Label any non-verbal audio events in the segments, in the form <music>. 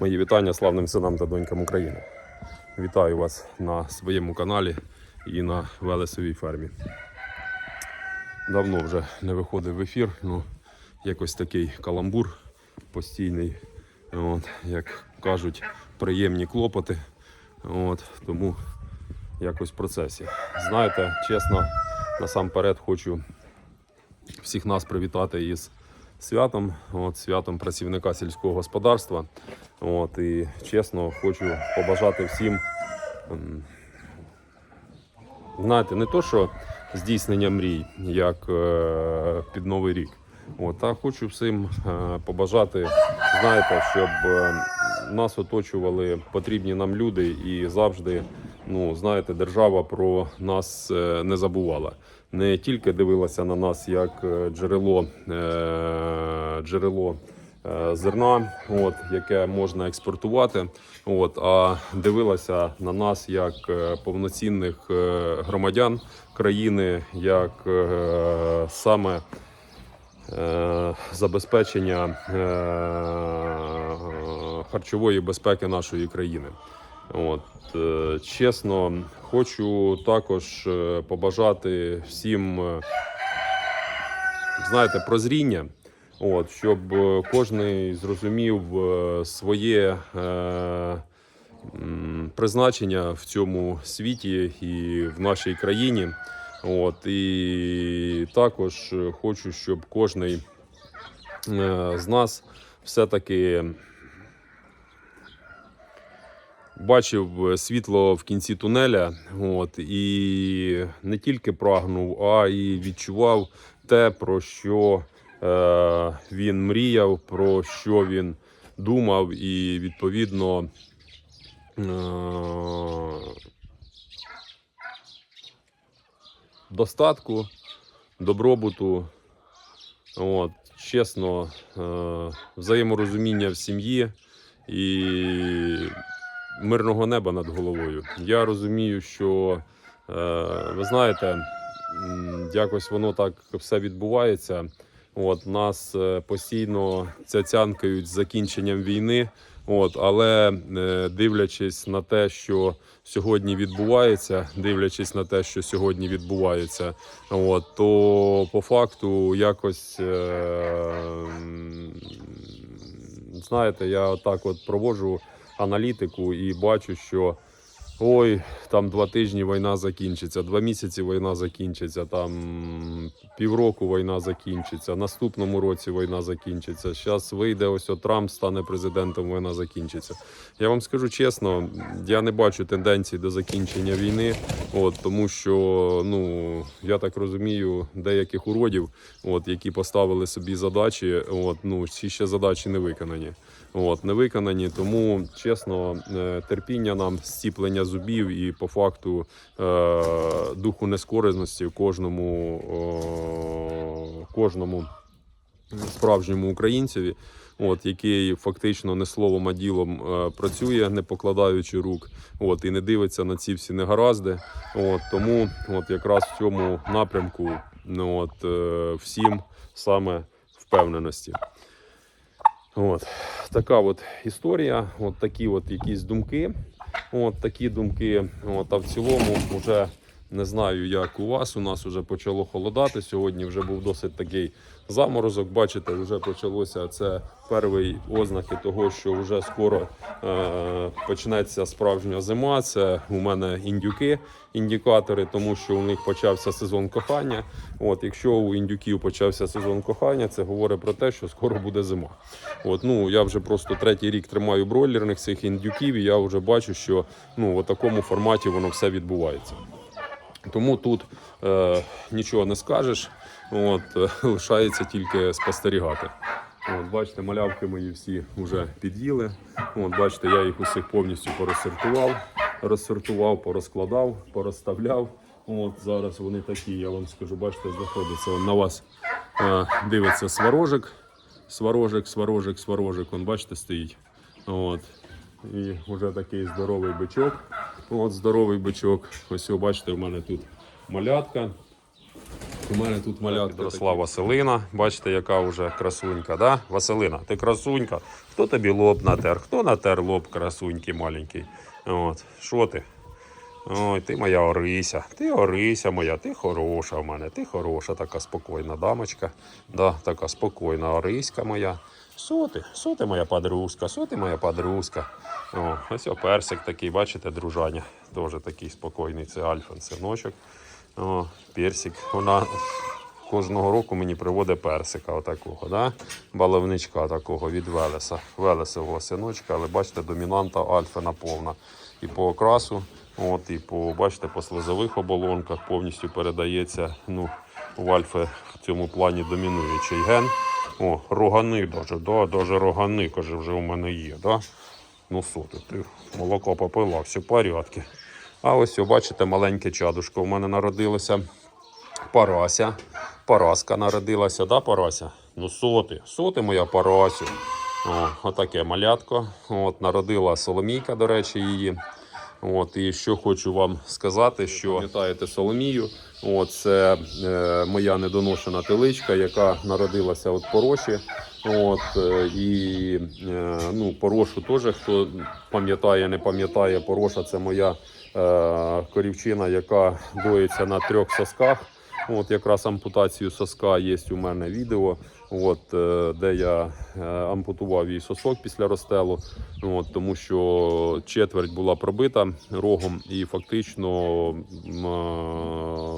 Мої вітання славним синам та донькам України. Вітаю вас на своєму каналі і на Велесовій фермі. Давно вже не виходив в ефір, ну якось такий каламбур постійний. От, як кажуть, приємні клопоти. От, тому якось в процесі. Знаєте, чесно, насамперед хочу всіх нас привітати із святом, от, святом працівника сільського господарства. От, і чесно, хочу побажати всім, знаєте, не то, що здійснення мрій, як е, під Новий рік. От, а хочу всім е, побажати, знаєте, щоб е, нас оточували потрібні нам люди і завжди, ну, знаєте, держава про нас е, не забувала. Не тільки дивилася на нас як е, джерело, е, джерело зерна, от, яке можна експортувати, от, а дивилася на нас як повноцінних громадян країни, як саме забезпечення харчової безпеки нашої країни. От, е, чесно, хочу також е, побажати всім, е, знаєте, прозріння, от, щоб кожен зрозумів своє е, призначення в цьому світі і в нашій країні. От, і також хочу, щоб кожен з нас все-таки бачив е, світло в кінці тунеля, от, і не тільки прагнув, а і відчував те, про що е, він мріяв, про що він думав, і відповідно. Е, достатку, добробуту, от, чесно, е, взаєморозуміння в сім'ї і мирного неба над головою. Я розумію, що е, ви знаєте, якось воно так все відбувається. От нас е, постійно цяцянкають з закінченням війни. От, але е, дивлячись на те, що сьогодні відбувається, дивлячись на те, що сьогодні відбувається, от, то по факту якось е, знаєте, я так от проводжу аналітику і бачу, що ой, там два тижні війна закінчиться, два місяці війна закінчиться, там півроку війна закінчиться, наступному році війна закінчиться. Зараз вийде ось Трамп стане президентом, війна закінчиться. Я вам скажу чесно, я не бачу тенденцій до закінчення війни, от, тому що ну я так розумію, деяких уродів, от, які поставили собі задачі, от, ну ці ще задачі не виконані. От, не виконані, тому чесно, е, терпіння нам, зціплення зубів і по факту е, духу нескорисності кожному, о, кожному справжньому українцеві, от, який фактично не словом, а ділом е, працює, не покладаючи рук, от, і не дивиться на ці всі негаразди. От, тому от, якраз в цьому напрямку ну, от, е, всім саме впевненості. От така от історія, от такі от якісь думки. От такі думки. От, а в цілому, вже не знаю, як у вас. У нас вже почало холодати. Сьогодні вже був досить такий заморозок. Бачите, вже почалося це перший ознаки того, що вже скоро е, почнеться справжня зима. Це у мене індюки, індикатори, тому що у них почався сезон кохання. От, якщо у індюків почався сезон кохання, це говорить про те, що скоро буде зима. От, ну, я вже просто третій рік тримаю бройлерних цих індюків, і я вже бачу, що ну, в такому форматі воно все відбувається. Тому тут е, нічого не скажеш, от, е, <laughs> лишається тільки спостерігати. От, бачите, малявки мої всі вже під'їли. От, бачите, я їх усіх повністю порозсортував, розсортував, порозкладав, порозставляв. От, зараз вони такі, я вам скажу, бачите, знаходиться на вас е, дивиться сварожик, сварожик, сварожик, сварожик. Он, бачите, стоїть. От. І вже такий здоровий бичок. От здоровий бичок. Ось ви бачите, в мене тут малятка. У мене тут малятка росла Василина. Бачите, яка вже красунька, да? Василина, ти красунька. Хто тобі лоб натер? Хто натер лоб красунький маленький? От, що ти? Ой, ти моя Орися, ти Орися моя, ти хороша в мене, ти хороша, така спокійна дамочка. Да, така спокійна Ориська моя. Що ти? Що ти моя подружка? Що ти моя подружка? О, ось персик такий, бачите, дружаня. Теж такий спокійний. Це Альфон, синочок. О, персик. Вона кожного року мені приводить персика отакого, да? баловничка такого від Велеса. Велесового синочка, але бачите, домінанта Альфена повна. І по окрасу, от, і по, бачите, по слизових оболонках повністю передається. Ну, у Альфи в цьому плані домінуючий ген. О, рогани даже, да, даже рогани, каже, вже у мене є. Да? Ну що ти, молоко попила, все в порядку. А ось, бачите, маленьке чадушко. У мене народилося Парася. Параска народилася, да, Парася? Ну соти, соти моя Парасю. О, отаке малятко. От, народила Соломійка, до речі, її. От, і що хочу вам сказати, що пам'ятаєте Соломію. От, це е, моя недоношена теличка, яка народилася от пороші. От, е, і е, ну, порошу теж, хто пам'ятає, не пам'ятає, пороша це моя е, корівчина, яка доїться на трьох сосках. От якраз ампутацію соска є у мене відео, от, е, де я е, ампутував її сосок після розстелу, от, тому що четверть була пробита рогом, і фактично е,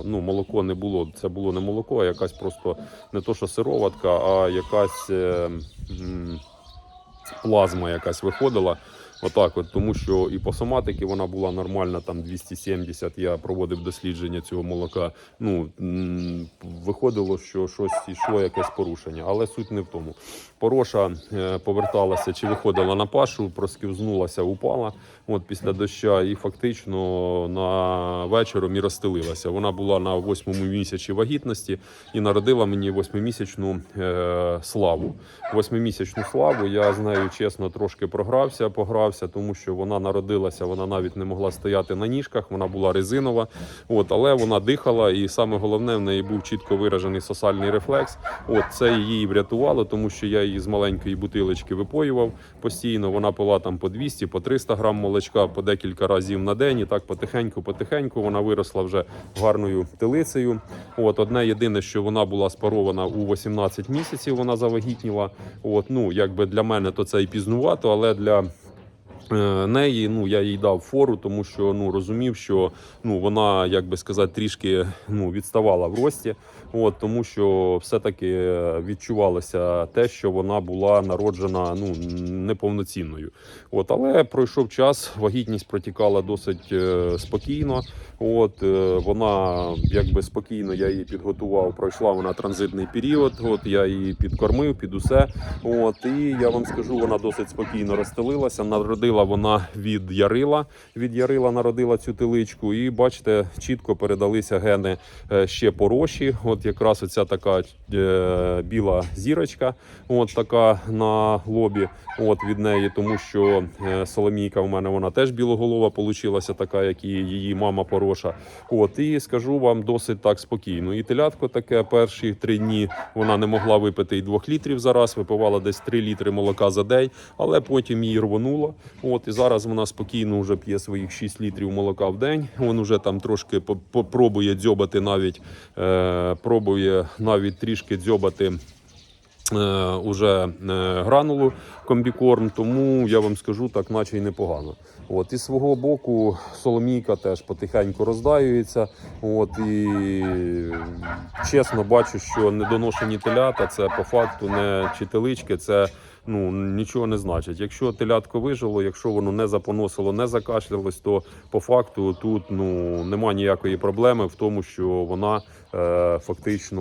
ну, молоко не було. Це було не молоко, а якась просто не то, що сироватка, а якась плазма якась виходила. Отак, от, тому що і по соматики вона була нормальна, там 270. Я проводив дослідження цього молока. Ну виходило, що щось йшло якесь порушення, але суть не в тому. Пороша е, поверталася чи виходила на пашу, просківзнулася, упала от після доща, і фактично на вечором і розстелилася. Вона була на восьмому місяці вагітності і народила мені восьмимісячну е, славу. Восьмимісячну славу я з нею чесно трошки програвся, погрався, тому що вона народилася, вона навіть не могла стояти на ніжках, вона була резинова. От, але вона дихала, і саме головне в неї був чітко виражений сосальний рефлекс. От це її врятувало, тому що я її з маленької бутилочки випоював постійно. Вона пила там по 200, по 300 грам молочка по декілька разів на день. І так потихеньку, потихеньку вона виросла вже гарною телицею. От одне єдине, що вона була спарована у 18 місяців. Вона завагітніла. От ну якби для мене то це і пізнувато, але для неї ну я їй дав фору, тому що ну розумів, що ну вона, як би сказати, трішки ну відставала в рості. От тому, що все-таки відчувалося те, що вона була народжена ну неповноцінною. От, але пройшов час, вагітність протікала досить е, спокійно. От е, вона якби спокійно я її підготував. Пройшла вона транзитний період. От я її підкормив під усе. От і я вам скажу, вона досить спокійно розстелилася. Народила вона від ярила. Від ярила народила цю теличку. І бачите, чітко передалися гени е, ще пороші. От якраз оця така е, біла зірочка, от така на лобі. От від неї, тому що е, Соломійка в мене вона теж білоголова получилася, така, як і її мама пороша. От і скажу вам досить так спокійно. І телятко таке перші три дні вона не могла випити і двох літрів за раз, випивала десь 3 літри молока за день, але потім її рвонуло. От і зараз вона спокійно вже п'є своїх 6 літрів молока в день. Він уже там трошки по- по- дзьобати навіть е, пробує навіть трішки дзьобати. Е, уже е, гранулу комбікорм, тому я вам скажу так, наче й непогано. От і свого боку Соломійка теж потихеньку роздаюється. От і чесно бачу, що недоношені телята це по факту не чителички, це ну нічого не значить. Якщо телятко вижило, якщо воно не запоносило, не закашлялось, то по факту тут ну нема ніякої проблеми в тому, що вона е, фактично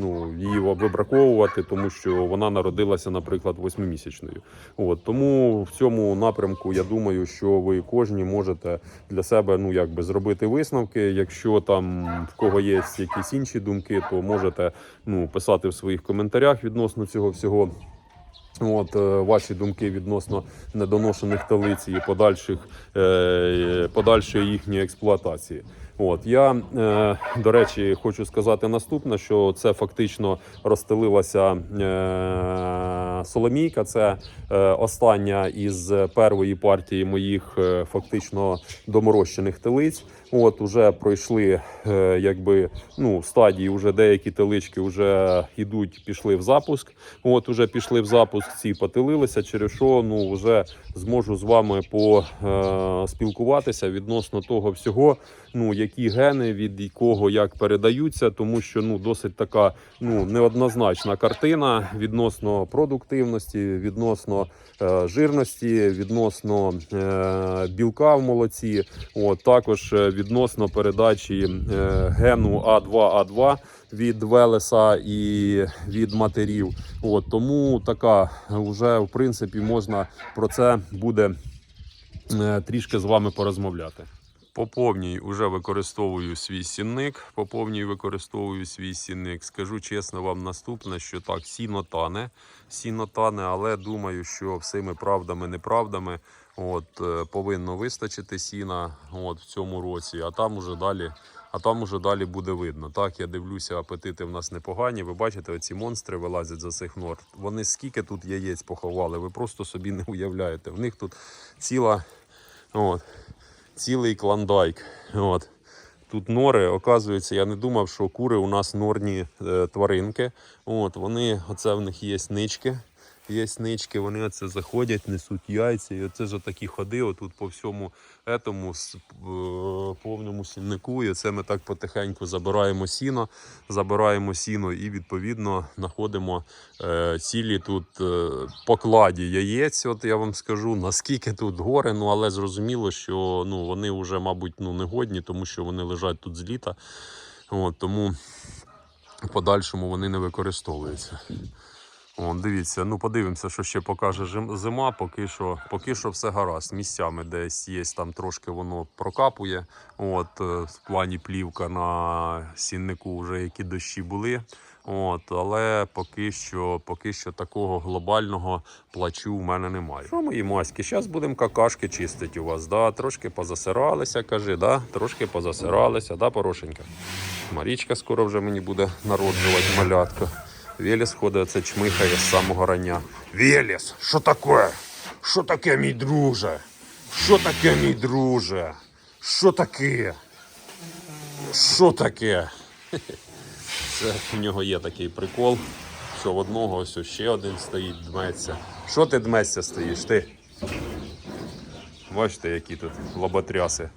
ну її вибраковувати, тому що вона народилася, наприклад, восьмимісячною. От тому в цьому напрямку я думаю, що ви кожні можете для себе ну якби зробити висновки. Якщо там в кого є якісь інші думки, то можете ну писати в своїх коментарях відносно цього всього. От е, ваші думки відносно недоношених талиць і подальших е, подальшої їхньої експлуатації. От я е, до речі хочу сказати наступне, що це фактично розстелилася е, соломійка. Це е, остання із першої партії моїх фактично доморощених телиць. От уже пройшли якби ну стадії. Уже деякі телички вже йдуть, пішли в запуск. От уже пішли в запуск. Ці потилилися, через що ну вже зможу з вами поспілкуватися відносно того всього. Ну які гени від кого як передаються, тому що ну досить така ну неоднозначна картина відносно продуктивності, відносно е, жирності, відносно е, білка в молоці. От також е, відносно передачі е, гену А2А2 від Велеса і від матерів. От тому така вже в принципі можна про це буде е, трішки з вами порозмовляти. По повній вже використовую свій сінник. По повній використовую свій сінник. Скажу чесно вам наступне, що так, сіно тане, сіно тане, але думаю, що всіми правдами, неправдами от, е, повинно вистачити сіна от, в цьому році, а там уже далі. А там уже далі буде видно. Так, я дивлюся, апетити в нас непогані. Ви бачите, оці монстри вилазять за цих нор. Вони скільки тут яєць поховали, ви просто собі не уявляєте. В них тут ціла, от, цілий клондайк. От. Тут нори, оказується, я не думав, що кури у нас норні е, тваринки. От, вони, оце в них є нички. Є нички, вони оце заходять, несуть яйця. І оце ж такі ходи отут по всьому етому е, повному сіннику. І це ми так потихеньку забираємо сіно, забираємо сіно і відповідно знаходимо е, цілі тут е, покладі яєць. От я вам скажу, наскільки тут гори, ну але зрозуміло, що ну, вони вже, мабуть, ну, не годні, тому що вони лежать тут з літа. От, тому в подальшому вони не використовуються. О, дивіться, ну подивимося, що ще покаже зима. Поки що, поки що все гаразд. Місцями десь є, там трошки воно прокапує. От, е, в плані плівка на сіннику, вже які дощі були. От, але поки що, поки що такого глобального плачу в мене немає. Що мої маськи? Зараз будемо какашки чистити у вас. Да? Трошки позасиралися, кажи, да? трошки позасиралися, да, порошенька? Марічка скоро вже мені буде народжувати малятка. Велес ходить, це чмихає з самого рання. Велес, що таке? Що таке, мій друже? Що таке, мій друже? Що таке? Що таке? Це в нього є такий прикол, що в одного ось ще один стоїть, дметься. Що ти дметься стоїш? Ти? Бачите, які тут лоботряси.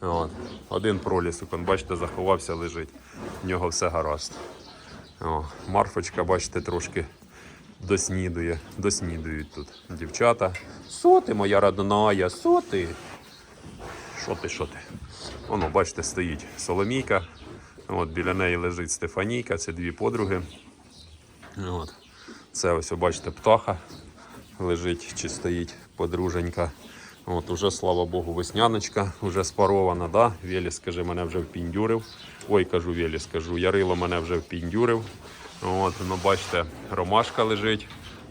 От. Один пролісок, бачите, заховався, лежить. В нього все гаразд. О, Марфочка, бачите, трошки доснідує. Доснідують тут дівчата. Що ти, моя родная, що ти? Що ти, що ти? Воно, бачите, стоїть Соломійка. От, біля неї лежить Стефанійка, це дві подруги. От. Це ось, бачите, птаха лежить чи стоїть подруженька. От, уже, слава Богу, весняночка, вже спарована, да? Веліс, каже, мене вже впіндюрив. Ой, кажу, Веліс, кажу, Ярило мене вже впіндюрив. От, ну, бачите, ромашка лежить.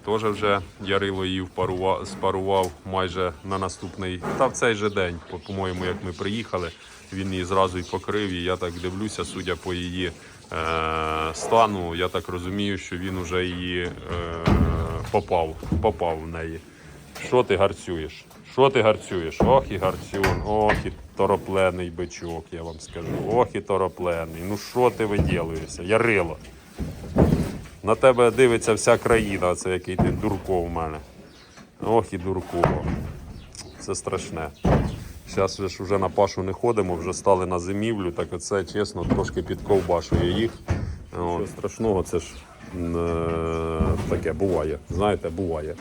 Теж вже Ярило її впарува- спарував майже на наступний, та в цей же день, по- по-моєму, як ми приїхали, він її зразу й покрив. І я так дивлюся, судя по її е- стану, я так розумію, що він вже її е- попав, попав в неї. Що ти гарцюєш? Що ти гарцюєш? Ох і гарцюн, ох і тороплений бичок, я вам скажу. Ох і тороплений. Ну що ти виділуєшся? Ярило. На тебе дивиться вся країна, це який ти дурко в мене. Ох і дурко. Це страшне. Зараз ж вже на пашу не ходимо, вже стали на зимівлю, так оце чесно трошки підковбашує їх. О, страшного, це ж е, таке буває. Знаєте, буває.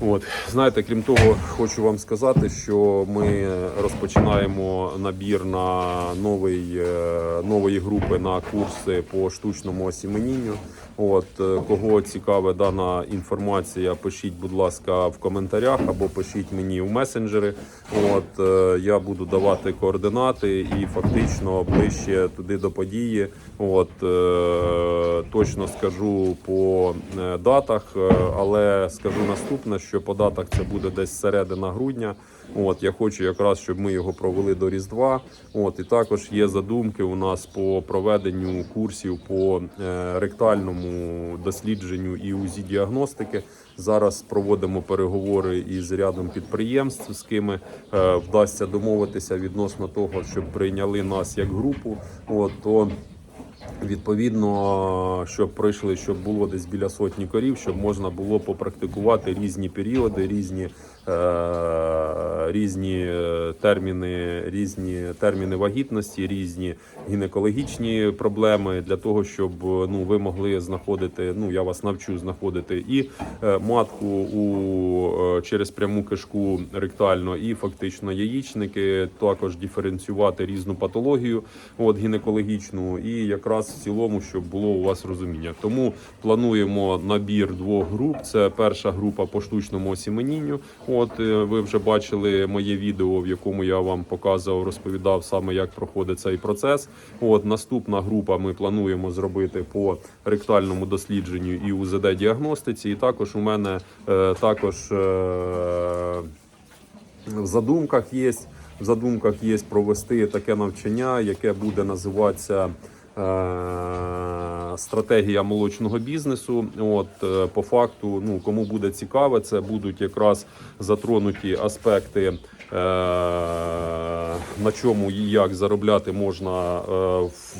От, знаєте, крім того, хочу вам сказати, що ми розпочинаємо набір на новий, е, нової групи на курси по штучному осіменінню. От е, кого цікава дана інформація, пишіть, будь ласка, в коментарях або пишіть мені в месенджери. От е, я буду давати координати і фактично ближче туди до події. От е, точно скажу по датах, але скажу наступне, що по датах це буде десь середина грудня. От я хочу якраз, щоб ми його провели до Різдва. От і також є задумки у нас по проведенню курсів по е, ректальному дослідженню і УЗІ діагностики. Зараз проводимо переговори із рядом підприємств, з кими е, вдасться домовитися відносно того, щоб прийняли нас як групу. От то Відповідно, щоб пройшли, щоб було десь біля сотні корів, щоб можна було попрактикувати різні періоди, різні, різні е, терміни, різні терміни вагітності, різні гінекологічні проблеми для того, щоб ну ви могли знаходити. Ну я вас навчу знаходити і е, матку у е, через пряму кишку ректально, і фактично яєчники, також диференціювати різну патологію, от гінекологічну, і якраз в цілому, щоб було у вас розуміння. Тому плануємо набір двох груп. Це перша група по штучному осіменінню. От е, ви вже бачили моє відео, в якому я вам показував, розповідав саме, як проходить цей процес. От наступна група ми плануємо зробити по ректальному дослідженню і УЗД діагностиці. І також у мене е, також е, в задумках є. В задумках є провести таке навчання, яке буде називатися стратегія молочного бізнесу. От е, по факту, ну кому буде цікаво, це будуть якраз затронуті аспекти. е, На чому і як заробляти можна е,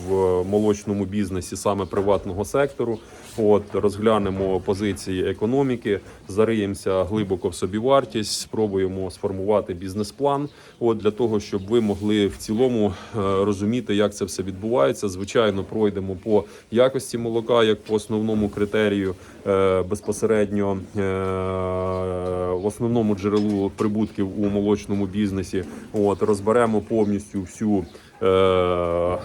в молочному бізнесі саме приватного сектору. От розглянемо позиції економіки, зариємося глибоко в собівартість, спробуємо сформувати бізнес-план. От для того, щоб ви могли в цілому е, розуміти, як це все відбувається. Звичайно, пройдемо по якості молока, як по основному критерію е, безпосередньо е, в основному джерелу прибутків у молочному бізнесі. От розберемо повністю всю. Е,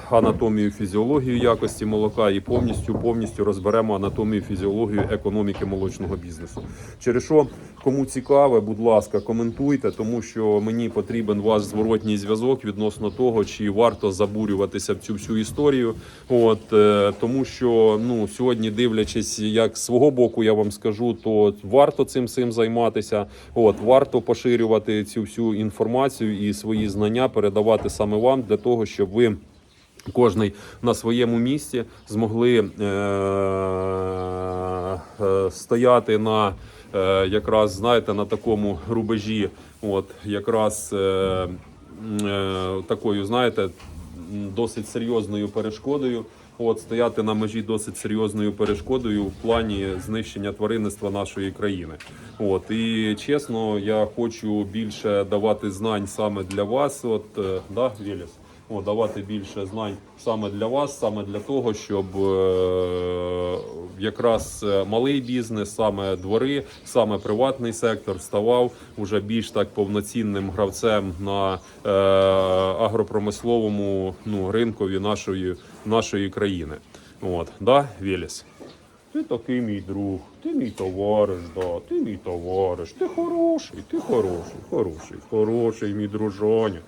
Анатомію, фізіологію якості молока і повністю повністю розберемо анатомію, фізіологію економіки молочного бізнесу. Через що кому цікаве, будь ласка, коментуйте, тому що мені потрібен ваш зворотній зв'язок відносно того, чи варто забурюватися в цю всю історію. От е, тому, що ну сьогодні, дивлячись, як з свого боку, я вам скажу, то варто цим цим займатися. От варто поширювати цю всю інформацію і свої знання передавати саме вам для того, щоб ви. Кожний на своєму місці змогли е- е- стояти на е- якраз знаєте на такому рубежі, от якраз такою, знаєте, досить серйозною перешкодою. От стояти на межі досить серйозною перешкодою в плані знищення тваринництва нашої країни. От і чесно, я хочу більше давати знань саме для вас. От да, Веліс? О, давати більше знань саме для вас, саме для того, щоб е, якраз е, малий бізнес, саме двори, саме приватний сектор ставав уже більш так повноцінним гравцем на е, агропромисловому ну, ринкові нашої, нашої країни. От, да, Веліс? Ти такий мій друг, ти мій товариш, да, ти мій товариш, ти хороший, ти хороший, хороший, хороший мій дружоня.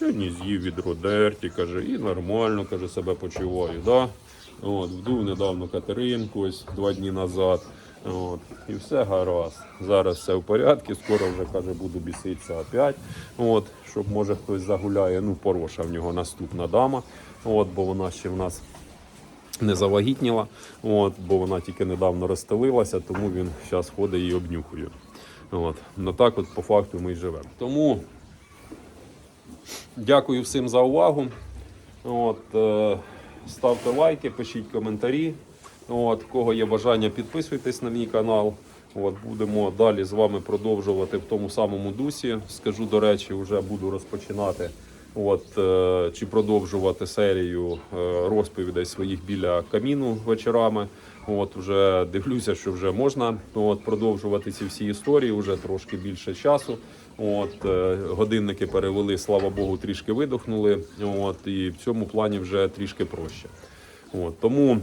Сьогодні з'їв відро дерті, каже, і нормально, каже, себе почуваю. Да? От, вдув недавно Катеринку, ось два дні назад. От, і все гаразд. Зараз все в порядку, скоро вже каже, буду біситися опять. От, щоб може хтось загуляє. Ну, пороша в нього наступна дама. От, бо вона ще в нас не завагітніла, от, бо вона тільки недавно розстелилася, тому він зараз ходить і обнюхує. От. Ну так от по факту ми й живемо. Тому дякую всім за увагу. От, е, ставте лайки, пишіть коментарі. От, кого є бажання, підписуйтесь на мій канал. От, будемо далі з вами продовжувати в тому самому дусі. Скажу, до речі, вже буду розпочинати от, е, чи продовжувати серію е, розповідей своїх біля каміну вечорами. От, вже дивлюся, що вже можна от, продовжувати ці всі історії, вже трошки більше часу. От, е, годинники перевели, слава Богу, трішки видохнули. От, і в цьому плані вже трішки проще. От, тому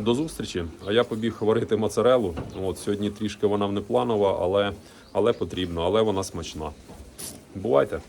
До зустрічі. А я побіг варити моцарелу. От сьогодні трішки вона внепланова, але, але потрібно, але вона смачна. Бувайте!